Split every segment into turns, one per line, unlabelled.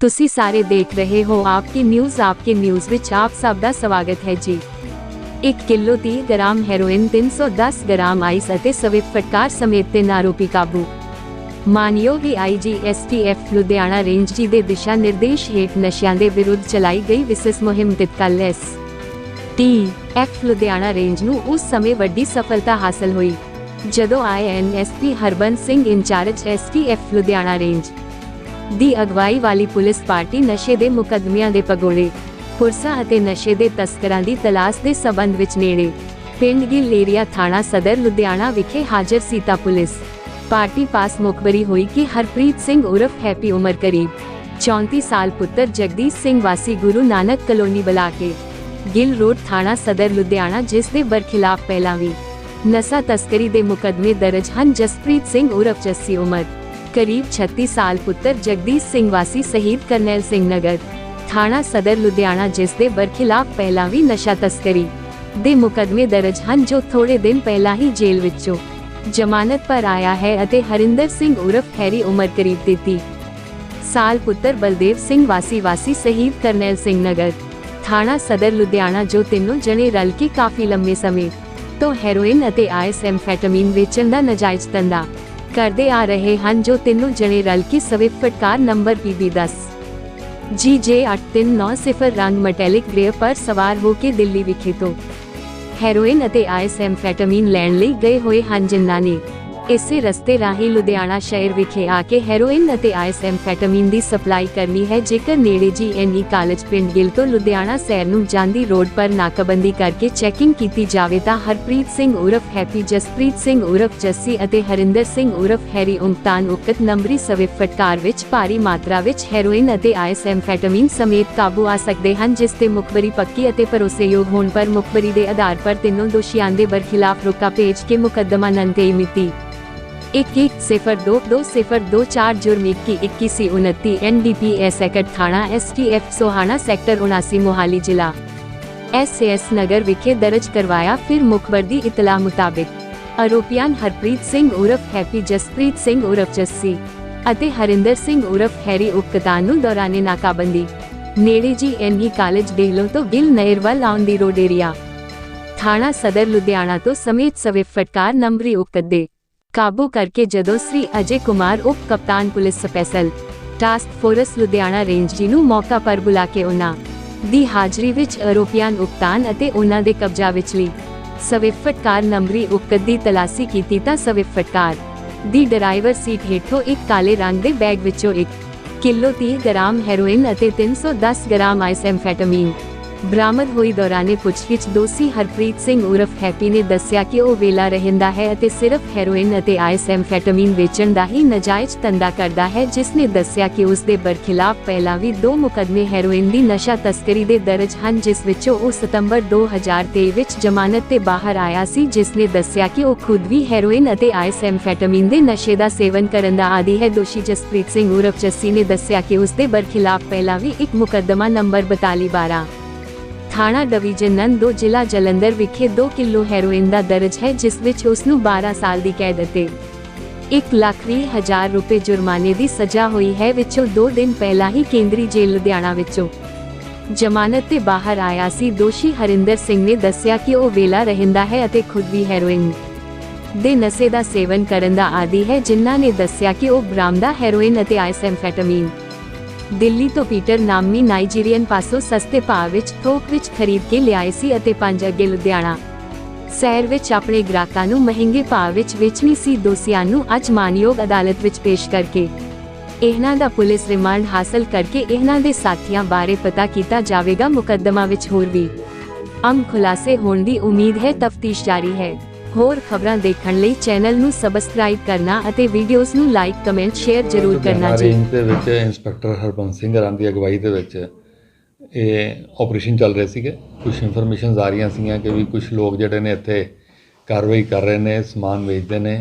ਤੁਸੀਂ ਸਾਰੇ ਦੇਖ ਰਹੇ ਹੋ ਆਪਕੀ ਨਿਊਜ਼ ਆਪਕੀ ਨਿਊਜ਼ ਵਿੱਚ ਆਪ ਸਭ ਦਾ ਸਵਾਗਤ ਹੈ ਜੀ 1 kilo 30 gram heroin 310 gram ice ਅਤੇ ਸਵਿਫਟ ਫਟਕਾਰ ਸਮੇਤ ਤਿੰਨ ਆਰੋਪੀ ਕਾਬੂ ਮਾਨਯੋਗ ਆਈਜੀ ਲੁਧਿਆਣਾ ਰੇਂਜ ਜੀ ਦੇ ਦਿਸ਼ਾ ਨਿਰਦੇਸ਼ ਹੇਠ ਨਸ਼ਿਆਂ ਦੇ ਵਿਰੁੱਧ ਚਲਾਈ ਗਈ ਵਿਸ਼ੇਸ਼ ਮੁਹਿੰਮ ਤਤਕਾਲ S T F Ludhiana range ਨੂੰ ਉਸ ਸਮੇਂ ਵੱਡੀ ਸਫਲਤਾ ਹਾਸਲ ਹੋਈ, ਜਦੋਂ I N S P Harbans Singh incharge S T F Ludhiana range ਦੀ ਅਗਵਾਈ ਵਾਲੀ ਪੁਲਿਸ ਪਾਰਟੀ ਨਸ਼ੇ ਦੇ ਮੁਕੱਦਮਿਆਂ ਦੇ ਪਗੋੜੇ ਪੁਰਸਾ ਅਤੇ ਨਸ਼ੇ ਦੇ ਤਸਕਰਾਂ ਦੀ ਤਲਾਸ਼ ਦੇ ਸਬੰਧ ਵਿੱਚ ਨੇੜੇ, ਪਿੰਡ ਗਿੱਲ ਏਰੀਆ ਥਾਣਾ ਸਦਰ ਲੁਧਿਆਣਾ ਵਿਖੇ ਹਾਜ਼ਰ ਸੀਤਾ ਪੁਲਿਸ। ਪਾਰਟੀ ਪਾਸ ਮੁਖਬਰੀ ਹੋਈ ਕਿ ਹਰਪ੍ਰੀਤ ਸਿੰਘ ਉਰਫ ਹੈਪੀ ਉਮਰ ਕਰੀਬ 34 ਸਾਲ ਪੁੱਤਰ ਜਗਦੀਸ਼ ਸਿੰਘ ਵਾਸੀ ਗੁਰੂ ਨਾਨਕ ਕਲੋਨੀ ਬਲਾਕੇ ਗਿੱਲ ਰੋਡ ਥਾਣਾ ਸਦਰ ਲੁਧਿਆਣਾ ਜਿਸ ਦੇ ਬਰਖਿਲਾਫ ਪਹਿਲਾਂ ਵੀ ਨਸ਼ਾ ਤਸਕਰੀ ਦੇ ਮੁਕੱਦਮੇ ਦਰਜ ਹਨ ਜਸਪ੍ਰੀਤ ਸਿੰਘ ਉਰਫ ਜੱਸੀ ਉਮਰ ਕਰੀਬ 36 ਸਾਲ ਪੁੱਤਰ ਜਗਦੀਸ਼ ਸਿੰਘ ਵਾਸੀ ਸ਼ਹੀਦ ਕਰਨੈਲ ਸਿੰਘ ਨਗਰ ਥਾਣਾ ਸਦਰ ਲੁਧਿਆਣਾ ਜਿਸ ਦੇ ਬਰਖਿਲਾਫ ਪਹਿਲਾਂ ਵੀ ਨਸ਼ਾ ਤਸਕਰੀ ਦੇ ਮੁਕੱਦਮੇ ਦਰਜ ਹਨ ਜੋ ਥੋੜੇ ਦਿਨ ਪਹਿਲਾਂ ਹੀ ਜੇਲ੍ਹ ਵਿੱਚੋਂ ਜ਼ਮਾਨਤ ਪਰ ਆਇਆ ਹੈ ਅਤੇ ਹਰਿੰਦਰ ਸਿੰਘ ਉਰਫ ਹੈਰੀ ਉਮਰ ਕਰੀਬ 33 ਸਾਲ ਪੁੱਤਰ ਬਲਦੇਵ ਸਿੰਘ ਵਾਸੀ ਵਾਸੀ ਸ਼ਹੀਦ ਕਰਨੈਲ ਸਿੰਘ ਨਗਰ, ਥਾਣਾ ਸਦਰ, ਲੁਧਿਆਣਾ, ਜੋ ਤਿੰਨੋਂ ਜਣੇ ਰਲ ਕੇ ਕਾਫੀ ਲੰਮੇ ਸਮੇਂ ਤੋਂ ਹੈਰੋਇਨ ਅਤੇ ਆਈਐਸ ਵੇਚਣ ਦਾ ਨਜਾਇਜ਼ ਧੰਦਾ ਕਰਦੇ ਆ ਰਹੇ ਹਨ, ਜੋ ਤਿੰਨੋਂ ਜਣੇ ਰਲ ਕੇ ਸਵਿਫਟ ਫਟਕਾਰ ਨੰਬਰ PB 10 GJ8390 ਰੰਗ ਮੈਟੈਲਿਕ ਗ੍ਰੇ ਪਰ ਸਵਾਰ ਹੋ ਕੇ ਦਿੱਲੀ ਵਿਖੇ ਤੋਂ ਹੈਰੋਇਨ ਅਤੇ ਆਈਐਸ ਐਮਫੈਟਾਮੀਨ ਲੈਣ ਲਈ ਗਏ ਹੋਏ ਹਨ ਜਿਨ੍ਹਾਂ ਨੇ ਇਸੇ ਰਸਤੇ ਰਾਹੀਂ ਲੁਧਿਆਣਾ ਸ਼ਹਿਰ ਵਿਖੇ ਆ ਕੇ ਹੈਰੋਇਨ ਅਤੇ ਆਈਐਸ ਦੀ ਸਪਲਾਈ ਕਰਨੀ ਹੈ, ਜੇਕਰ ਨੇੜੇ ਜੀਐਨਈ ਕਾਲਜ ਪਿੰਡ ਗਿੱਲ ਤੋਂ ਲੁਧਿਆਣਾ ਸ਼ਹਿਰ ਨੂੰ ਜਾਂਦੀ ਰੋਡ ਪਰ ਨਾਕਾਬੰਦੀ ਕਰਕੇ ਚੈਕਿੰਗ ਕੀਤੀ ਜਾਵੇ ਤਾਂ ਹਰਪ੍ਰੀਤ ਸਿੰਘ ਉਰਫ ਹੈਪੀ, ਜਸਪ੍ਰੀਤ ਸਿੰਘ ਉਰਫ ਜੱਸੀ ਅਤੇ ਹਰਿੰਦਰ ਸਿੰਘ ਉਰਫ ਹੈਰੀ ਉਮਤਾਨ ਉਕਤ ਨੰਬਰੀ ਸਵਿਫ ਫਟਕਾਰ ਵਿੱਚ ਭਾਰੀ ਮਾਤਰਾ ਵਿੱਚ ਹੈਰੋਇਨ ਅਤੇ ਆਈਐਸ ਐਮਫੈਟਾਮੀਨ ਸਮੇਤ ਕਾਬੂ ਆ ਸਕਦੇ ਹਨ, ਜਿਸ ਤੇ ਮੁਖਬਰੀ ਪੱਕੀ ਅਤੇ ਭਰੋਸੇਯੋਗ ਹੋਣ ਪਰ ਮੁਖਬਰੀ ਦੇ ਆਧਾਰ ਪਰ ਤਿੰਨੋਂ ਦੋਸ਼ੀਆਂ ਦੇ ਬਰਖਿਲਾਫ ਰੋਕਾ ਭੇਜ ਕੇ ਮੁਕੱਦਮਾ ਨੰਦੇ ਮਿਤੀ। 11022024 ਜੁਰਮ 2129 ਐਨਡੀਪੀਐਸ ਐਕਟ ਥਾਣਾ ਐਸਟੀਐਫ ਸੋਹਾਣਾ ਸੈਕਟਰ 79 ਮੋਹਾਲੀ ਜ਼ਿਲ੍ਹਾ ਐਸਐਸ ਨਗਰ ਵਿਖੇ ਦਰਜ ਕਰਵਾਇਆ ਫਿਰ ਮੁਖਬਰ ਦੀ ਇਤਲਾਹ ਮੁਤਾਬਿਕ ਆਰੋਪੀਆਂ ਹਰਪ੍ਰੀਤ ਸਿੰਘ ਉਰਫ ਹੈਪੀ ਜਸਪ੍ਰੀਤ ਸਿੰਘ ਉਰਫ ਜੱਸੀ ਅਤੇ ਹਰਿੰਦਰ ਸਿੰਘ ਉਰਫ ਹੈਰੀ ਉਕਤਾਨ ਨੂੰ ਦੌਰਾਨੇ ਨਾਕਾਬੰਦੀ ਨੇੜੇ ਜੀ ਐਨਈ ਕਾਲਜ ਡੇਹਲੋਂ ਤੋਂ ਗਿੱਲ ਨਹਿਰਵਲ ਆਉਣ ਦੀ ਰੋਡ ਏਰੀਆ ਥਾਣਾ ਸਦਰ ਲੁਧਿਆਣਾ ਤੋਂ ਸਮੇਤ ਸਵੇ ਫਟਕਾਰ ਨੰਬਰੀ ਉਕਤ ਦੇ ਕਾਬੂ ਕਰਕੇ ਜਦੋਂ ਸ੍ਰੀ ਅਜੇ ਕੁਮਾਰ ਉਪ ਕਪਤਾਨ police special task force Ludhiana range ji ਨੂੰ ਮੌਕਾ ਪਰ ਬੁਲਾ ਕੇ ਉਹਨਾਂ ਦੀ ਹਾਜ਼ਰੀ ਵਿੱਚ ਆਰੋਪੀਆਂ ਉਕਤਾਨ ਅਤੇ ਉਹਨਾਂ ਦੇ ਕਬਜ਼ਾ ਵਿਚਲੀ ਸਵਿਫਟ ਕਾਰ ਨੰਬਰੀ ਉਕਤ ਦੀ ਤਲਾਸ਼ੀ ਕੀਤੀ ਤਾਂ ਸਵਿਫਟ ਕਾਰ ਦੀ ਡਰਾਈਵਰ ਸੀਟ ਹੇਠੋਂ ਇੱਕ ਕਾਲੇ ਰੰਗ ਦੇ ਬੈਗ ਵਿੱਚੋਂ ਇੱਕ ਕਿਲੋ 30 ਗ੍ਰਾਮ ਹੈਰੋਇਨ ਅਤੇ 310 ਗ੍ਰਾਮ ਆਈਸਐਮਫੈਟਾਮੀਨ ਬਰਾਮਦ ਹੋਈ ਦੌਰਾਨੇ ਪੁੱਛਗਿੱਛ ਦੋਸ਼ੀ ਹਰਪ੍ਰੀਤ ਸਿੰਘ ਉਰਫ ਹੈਪੀ ਨੇ ਦੱਸਿਆ ਕਿ ਉਹ ਵੇਲਾ ਰਹਿੰਦਾ ਹੈ ਅਤੇ ਸਿਰਫ ਹੈਰੋਇਨ ਅਤੇ ਆਈਸਐਮਫੈਟਾਮੀਨ ਵੇਚਣ ਦਾ ਹੀ ਨਜਾਇਜ਼ ਧੰਦਾ ਕਰਦਾ ਹੈ, ਜਿਸ ਨੇ ਦੱਸਿਆ ਕਿ ਉਸ ਦੇ ਬਰਖਿਲਾਫ ਪਹਿਲਾਂ ਵੀ ਦੋ ਮੁਕੱਦਮੇ ਹੈਰੋਇਨ ਦੀ ਨਸ਼ਾ ਤਸਕਰੀ ਦੇ ਦਰਜ ਹਨ, ਜਿਸ ਵਿੱਚੋਂ ਉਹ ਸਤੰਬਰ 2023 ਵਿੱਚ ਜ਼ਮਾਨਤ ਤੇ ਬਾਹਰ ਆਇਆ ਸੀ, ਜਿਸ ਨੇ ਦੱਸਿਆ ਕਿ ਉਹ ਖੁਦ ਵੀ ਹੈਰੋਇਨ ਅਤੇ ਆਈਸਐਮਫੈਟਾਮੀਨ ਦੇ ਨਸ਼ੇ ਦਾ ਸੇਵਨ ਕਰਨ ਦਾ ਆਦੀ ਹੈ। ਦੋਸ਼ੀ ਜਸਪ੍ਰੀਤ ਸਿੰਘ ਉਰਫ ਜੱਸੀ ਨੇ ਦੱਸਿਆ ਕਿ ਉਸ ਦੇ ਬਰਖਿਲਾਫ ਪਹਿਲਾਂ ਵੀ ਇੱਕ ਮੁਕੱਦਮਾ ਨੰਬਰ 4212 ਥਾਣਾ ਡਿਵੀਜ਼ਨ 2 ਜ਼ਿਲ੍ਹਾ ਜਲੰਧਰ ਵਿਖੇ 2 ਕਿਲੋ ਹੈਰੋਇਨ ਦਾ ਦਰਜ ਹੈ, ਜਿਸ ਵਿੱਚ ਉਸ ਨੂੰ 12 ਸਾਲ ਦੀ ਕੈਦ ਅਤੇ 1 ਲੱਖ ਵੀਹ ਹਜ਼ਾਰ ਰੁਪਏ ਜੁਰਮਾਨੇ ਦੀ ਸਜ਼ਾ ਹੋਈ ਹੈ, ਵਿੱਚੋਂ 2 ਦਿਨ ਪਹਿਲਾਂ ਹੀ ਕੇਂਦਰੀ ਜੇਲ੍ਹ ਲੁਧਿਆਣਾ ਵਿੱਚੋਂ ਜ਼ਮਾਨਤ ਤੇ ਬਾਹਰ ਆਇਆ ਸੀ। ਦੋਸ਼ੀ ਹਰਿੰਦਰ ਸਿੰਘ ਨੇ ਦੱਸਿਆ ਕਿ ਉਹ ਵੇਲਾ ਰਹਿੰਦਾ ਹੈ ਅਤੇ ਖੁਦ ਵੀ ਹੈਰੋਇਨ ਦੇ ਨਸ਼ੇ ਦਾ ਸੇਵਨ ਕਰਨ ਦਾ ਆਦੀ ਹੈ, ਜਿਨ੍ਹਾਂ ਨੇ ਦੱਸਿਆ ਕਿ ਉਹ ਬਰਾਮਦਾ ਹੈਰੋਇਨ ਅਤੇ ਆਈਸਐਮਫੈਟਾਮੀਨ ਦਿੱਲੀ ਤੋਂ ਪੀਟਰ ਨਾਮੀ ਨਾਈਜੀਰੀਅਨ ਪਾਸੋਂ ਸਸਤੇ ਭਾਅ ਵਿੱਚ ਥੋਕ ਵਿੱਚ ਖਰੀਦ ਕੇ ਲਿਆਏ ਸੀ ਅਤੇ ਪੰਜ ਅੱਗੇ ਲੁਧਿਆਣਾ ਸ਼ਹਿਰ ਵਿੱਚ ਆਪਣੇ ਗ੍ਰਾਹਕਾਂ ਨੂੰ ਮਹਿੰਗੇ ਭਾਅ ਵਿੱਚ ਵੇਚਣੀ ਸੀ। ਦੋਸ਼ੀਆਂ ਨੂੰ ਅੱਜ ਮਾਨਯੋਗ ਅਦਾਲਤ ਵਿੱਚ ਪੇਸ਼ ਕਰਕੇ ਇਹਨਾਂ ਦਾ ਪੁਲਿਸ ਰਿਮਾਂਡ ਹਾਸਲ ਕਰਕੇ ਇਹਨਾਂ ਦੇ ਸਾਥੀਆਂ ਬਾਰੇ ਪਤਾ ਕੀਤਾ ਜਾਵੇਗਾ। ਮੁਕੱਦਮਾ ਵਿੱਚ ਹੋਰ ਵੀ ਅਮ ਖੁਲਾਸੇ ਹੋਣ ਦੀ ਉਮੀਦ ਹੈ। ਤਫਤੀਸ਼ ਜਾਰੀ ਹੈ। ਹੋਰ ਖਬਰਾਂ ਦੇਖਣ ਲਈ ਚੈਨਲ ਨੂੰ ਸਬਸਕ੍ਰਾਈਬ ਕਰਨਾ ਅਤੇ ਵੀਡੀਓਜ਼ ਨੂੰ ਲਾਈਕ ਕਮੈਂਟ ਸ਼ੇਅਰ ਜ਼ਰੂਰ ਕਰਨਾ ਜੀ।
ਰੇਂਜ ਦੇ ਵਿੱਚ ਇੰਸਪੈਕਟਰ ਹਰਬੰਸ ਸਿੰਘ ਹਰਾਂ ਦੀ ਅਗਵਾਈ ਦੇ ਵਿੱਚ ਇਹ ਆਪਰੇਸ਼ਨ ਚੱਲ ਰਿਹਾ ਸੀਗਾ। ਕੁਝ ਇਨਫੋਰਮੇਸ਼ਨਸ ਆ ਰਹੀਆਂ ਸੀਗੀਆਂ ਕਿ ਵੀ ਕੁਝ ਲੋਕ ਜਿਹੜੇ ਨੇ ਇੱਥੇ ਕਾਰਵਾਈ ਕਰ ਰਹੇ ਨੇ ਸਮਾਨ ਵੇਚਦੇ ਨੇ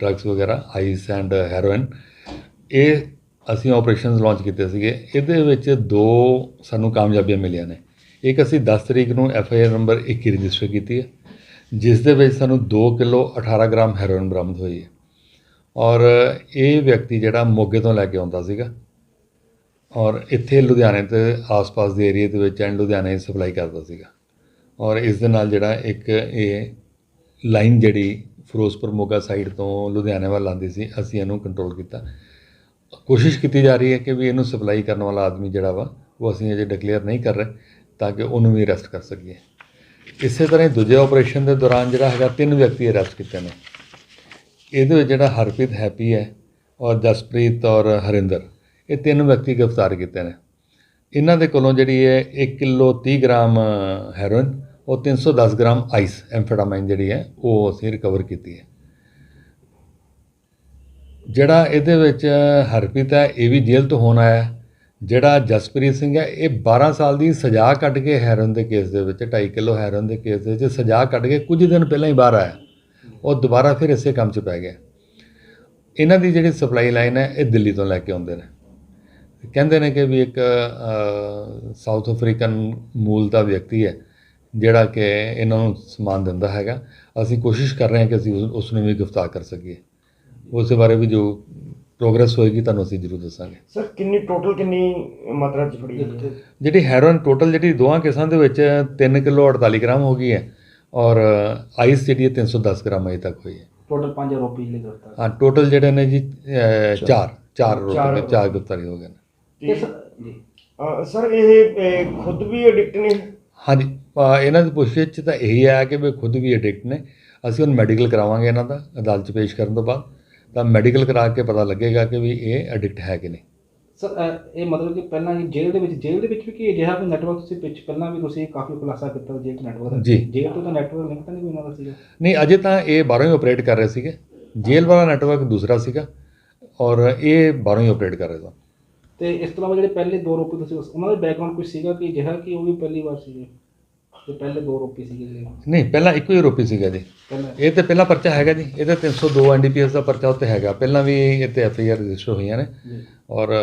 ਡਰੱਗਸ ਵਗੈਰਾ ਆਈਸ ਐਂਡ ਹੈਰੋਇਨ ਇਹ ਅਸੀਂ ਆਪਰੇਸ਼ਨਸ ਲਾਂਚ ਕੀਤੇ ਸੀਗੇ। ਇਹਦੇ ਵਿੱਚ ਦੋ ਸਾਨੂੰ ਕਾਮਯਾਬੀਆਂ ਮਿਲੀਆਂ ਨੇ। ਇੱਕ ਅਸੀਂ 10 ਤਰੀਕ ਨੂੰ F I R number 21 register ਕੀਤੀ ਹੈ। ਜਿਸ ਦੇ ਵਿੱਚ ਸਾਨੂੰ 2 ਕਿਲੋ 18 ਗ੍ਰਾਮ ਹੈਰੋਇਨ ਬਰਾਮਦ ਹੋਈ ਹੈ। ਔਰ ਇਹ ਵਿਅਕਤੀ ਜਿਹੜਾ ਮੋਗੇ ਤੋਂ ਲੈ ਕੇ ਆਉਂਦਾ ਸੀਗਾ, ਔਰ ਇੱਥੇ ਲੁਧਿਆਣੇ ਤੇ ਆਸ-ਪਾਸ ਦੇ ਏਰੀਆ ਦੇ ਵਿੱਚ ਐਂਡ ਲੁਧਿਆਣੇ ਸਪਲਾਈ ਕਰਦਾ ਸੀਗਾ। ਔਰ ਇਸ ਦੇ ਨਾਲ ਜਿਹੜਾ ਇੱਕ ਇਹ ਲਾਈਨ ਜਿਹੜੀ ਫਿਰੋਜ਼ਪੁਰ ਮੋਗਾ ਸਾਈਡ ਤੋਂ ਲੁਧਿਆਣੇ ਵੱਲ ਆਉਂਦੀ ਸੀ, ਅਸੀਂ ਇਹਨੂੰ ਕੰਟਰੋਲ ਕੀਤਾ। ਕੋਸ਼ਿਸ਼ ਕੀਤੀ ਜਾ ਰਹੀ ਹੈ ਕਿ ਵੀ ਇਹਨੂੰ ਸਪਲਾਈ ਕਰਨ ਵਾਲਾ ਆਦਮੀ ਜਿਹੜਾ ਵਾ, ਉਹ ਅਸੀਂ ਅਜੇ ਡਿਕਲੇਅਰ ਨਹੀਂ ਕਰ ਰਹੇ, ਤਾਂ ਕਿ ਉਹਨੂੰ ਵੀ ਅਰੈਸਟ ਕਰ ਸਕੀਏ। ਇਸੇ ਤਰ੍ਹਾਂ ਹੀ ਦੂਜੇ ਆਪਰੇਸ਼ਨ ਦੇ ਦੌਰਾਨ ਜਿਹੜਾ ਹੈਗਾ, ਤਿੰਨ ਵਿਅਕਤੀ ਅਰੈਸਟ ਕੀਤੇ ਨੇ। ਇਹਦੇ ਵਿੱਚ ਜਿਹੜਾ ਹਰਪ੍ਰੀਤ ਹੈਪੀ ਹੈ ਔਰ ਜਸਪ੍ਰੀਤ ਔਰ ਹਰਿੰਦਰ, ਇਹ ਤਿੰਨ ਵਿਅਕਤੀ ਗ੍ਰਿਫਤਾਰ ਕੀਤੇ ਨੇ। ਇਹਨਾਂ ਦੇ ਕੋਲੋਂ ਜਿਹੜੀ ਹੈ 1 ਕਿਲੋ 30 ਗ੍ਰਾਮ ਹੈਰੋਇਨ ਔਰ 310 ਗ੍ਰਾਮ ਆਈਸ ਐਮਫੇਟਾਮਾਈਨ ਜਿਹੜੀ ਹੈ, ਉਹ ਅਸੀਂ ਰਿਕਵਰ ਕੀਤੀ ਹੈ। ਜਿਹੜਾ ਇਹਦੇ ਵਿੱਚ ਹਰਪ੍ਰੀਤ ਹੈ, ਇਹ ਵੀ ਜੇਲ੍ਹ ਤੋਂ ਹੋਣ ਆਇਆ ਜਿਹੜਾ ਜਸਪ੍ਰੀਤ ਸਿੰਘ ਹੈ, ਇਹ 12 ਸਾਲ ਦੀ ਸਜ਼ਾ ਕੱਟ ਕੇ ਹੈਰੋਇਨ ਦੇ ਕੇਸ ਦੇ ਵਿੱਚ 2.5 ਕਿਲੋ ਹੈਰੋਇਨ ਦੇ ਕੇਸ ਦੇ ਵਿੱਚ ਸਜ਼ਾ ਕੱਟ ਕੇ ਕੁਝ ਦਿਨ ਪਹਿਲਾਂ ਹੀ ਬਾਹਰ ਆਇਆ। ਉਹ ਦੁਬਾਰਾ ਫਿਰ ਇਸੇ ਕੰਮ 'ਚ ਪੈ ਗਿਆ। ਇਹਨਾਂ ਦੀ ਜਿਹੜੀ ਸਪਲਾਈ ਲਾਈਨ ਹੈ, ਇਹ ਦਿੱਲੀ ਤੋਂ ਲੈ ਕੇ ਆਉਂਦੇ ਨੇ। ਕਹਿੰਦੇ ਨੇ ਕਿ ਵੀ ਇੱਕ ਸਾਊਥ ਅਫਰੀਕਨ ਮੂਲ ਦਾ ਵਿਅਕਤੀ ਹੈ, ਜਿਹੜਾ ਕਿ ਇਹਨਾਂ ਨੂੰ ਸਮਾਨ ਦਿੰਦਾ ਹੈਗਾ। ਅਸੀਂ ਕੋਸ਼ਿਸ਼ ਕਰ ਰਹੇ ਹਾਂ ਕਿ ਅਸੀਂ ਉਸ- ਉਸ ਨੂੰ ਵੀ ਗ੍ਰਿਫਤਾਰ ਕਰ ਸਕੀਏ। ਉਸ ਬਾਰੇ ਵੀ ਜੋ ਪ੍ਰੋਗਰੈਸ ਹੋਏਗੀ ਤੁਹਾਨੂੰ ਅਸੀਂ ਜ਼ਰੂਰ ਦੱਸਾਂਗੇ।
ਸਰ ਕਿੰਨੀ ਟੋਟਲ ਕਿੰਨੀ ਮਾਤਰਾ ਚ ਫੜੀ ਗਈ ਹੈ?
ਜਿਹੜੀ ਹੈਰੋਇਨ ਟੋਟਲ ਜਿਹੜੀ ਦੋਹਾਂ ਕੇਸਾਂ ਦੇ ਵਿੱਚ 3 ਕਿਲੋ 48 ਗ੍ਰਾਮ ਹੋ ਗਈ ਹੈ ਔਰ ਆਈਸ ਜਿਹੜੀ ਹੈ 310 ਗ੍ਰਾਮ ਅਜੇ ਤੱਕ ਹੋਈ ਹੈ।
ਟੋਟਲ ਪੰਜ ਆਰੋਪੀ ਜਿਹੜੇ ਗ੍ਰਿਫਤਾਰ
ਹਾਂ ਟੋਟਲ ਜਿਹੜੇ ਨੇ ਜੀ ਅਹ, ਚਾਰ। ਚਾਰ ਰੋਟੀ
ਚਾਰ
ਨੇ ਚਾਰ ਗ੍ਰਿਫਤਾਰੀ ਹੋ ਗਏ ਨੇ।
ਜੀ।
ਸਰ ਇਹ ਖੁਦ ਵੀ ਐਡਿਕਟ ਨੇ?
ਹਾਂਜੀ ਇਹਨਾਂ ਦੀ ਪੁੱਛਗਿੱਛ 'ਚ ਤਾਂ ਇਹੀ ਆਇਆ ਕਿ ਵੀ ਖੁਦ ਵੀ ਐਡਿਕਟ ਨੇ। ਅਸੀਂ ਹੁਣ ਮੈਡੀਕਲ ਕਰਾਵਾਂਗੇ ਇਹਨਾਂ ਦਾ ਅਦਾਲਤ 'ਚ ਪੇਸ਼ ਕਰਨ ਤੋਂ ਬਾਅਦ। ਤਾਂ ਮੈਡੀਕਲ ਕਰਾ ਕੇ ਪਤਾ ਲੱਗੇਗਾ ਕਿ ਵੀ ਇਹ ਐਡਿਕਟ ਹੈ ਕਿ ਨਹੀਂ।
ਸਰ ਇਹ ਮਤਲਬ ਕਿ ਪਹਿਲਾਂ ਹੀ ਜੇਲ੍ਹ ਦੇ ਵਿੱਚ ਜੇਲ੍ਹ ਦੇ ਵਿੱਚ ਵੀ ਕੀ ਅਜਿਹਾ ਕੋਈ ਨੈਟਵਰਕ ਤੁਸੀਂ ਪਿੱਛ ਪਹਿਲਾਂ ਵੀ ਤੁਸੀਂ ਕਾਫੀ ਖੁਲਾਸਾ ਕੀਤਾ ਜੇਲ੍ਹ ਨੈਟਵਰਕ
ਜੀ।
ਜੇਲ੍ਹ ਤੋਂ ਤਾਂ ਨੈਟਵਰਕ ਲਿੰਕ ਤਾਂ ਨਹੀਂ ਕੋਈ ਉਹਨਾਂ ਦਾ ਸੀਗਾ?
ਨਹੀਂ ਅਜੇ ਤਾਂ ਇਹ ਬਾਹਰੋਂ ਹੀ ਆਪਰੇਟ ਕਰ ਰਹੇ ਸੀਗੇ। ਜੇਲ੍ਹ ਵਾਲਾ ਨੈਟਵਰਕ ਦੂਸਰਾ ਸੀਗਾ ਔਰ ਇਹ ਬਾਹਰੋਂ ਹੀ ਆਪਰੇਟ ਕਰ ਰਹੇ ਸਨ।
ਤੇ ਇਸ ਤੋਂ ਇਲਾਵਾ ਜਿਹੜੇ ਪਹਿਲੇ ਦੋ ਆਰੋਪੀ ਤੁਸੀਂ ਉਹਨਾਂ ਦਾ ਬੈਕਗ੍ਰਾਉਂਡ ਕੁਝ ਸੀਗਾ ਕਿ ਅਜਿਹਾ ਕਿ ਉਹ ਵੀ ਪਹਿਲੀ ਵਾਰ ਸੀਗੇ? ਤੇ ਪਹਿਲੇ ਦੋ ਆਰੋਪੀ ਸੀਗੇ
ਨਹੀਂ ਪਹਿਲਾਂ ਇੱਕੋ ਹੀ ਆਰੋਪੀ ਸੀਗਾ ਜੀ। ਇਹ ਤੇ ਪਹਿਲਾ ਪਰਚਾ ਹੈਗਾ ਜੀ। ਇਹਦੇ 302 ਐਨਡੀਪੀਐਸ ਦਾ ਪਰਚਾ ਉੱਤੇ ਹੈਗਾ। ਪਹਿਲਾਂ ਵੀ ਤੇ ਐਫਆਈਆਰ ਰਜਿਸਟਰ ਹੋਈਆਂ ਨੇ।
ਜੀ।
ਔਰ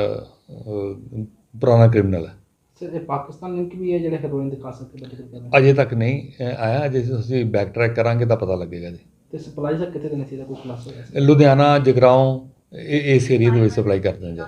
ਪੁਰਾਣਾ ਕ੍ਰਿਮੀਨਲ ਹੈ।
ਸਰ ਇਹ ਪਾਕਿਸਤਾਨ ਲਿੰਕ ਵੀ ਹੈ ਜਿਹੜੇ ਹੈਰੋਇਨ ਦੇ ਕਾਸਾ ਤੇ ਬਚੇ ਕਰ ਰਹੇ
ਅਜੇ ਤੱਕ ਨਹੀਂ ਆਇਆ। ਅਜੇ ਅਸੀਂ ਬੈਕ ਟਰੈਕ ਕਰਾਂਗੇ ਤਾਂ ਪਤਾ ਲੱਗੇਗਾ ਜੀ।
ਤੇ ਸਪਲਾਈ ਸਰ ਕਿੱਥੇ ਦਾ ਕੋਈ ਖੁਲਾਸਾ
ਲੁਧਿਆਣਾ ਜਗਰਾਉਂ ਇਹ ਇਸ ਏਰੀਆ ਦੇ ਵਿੱਚ ਸਪਲਾਈ ਕਰਦੇ ਹਾਂ ਜੀ।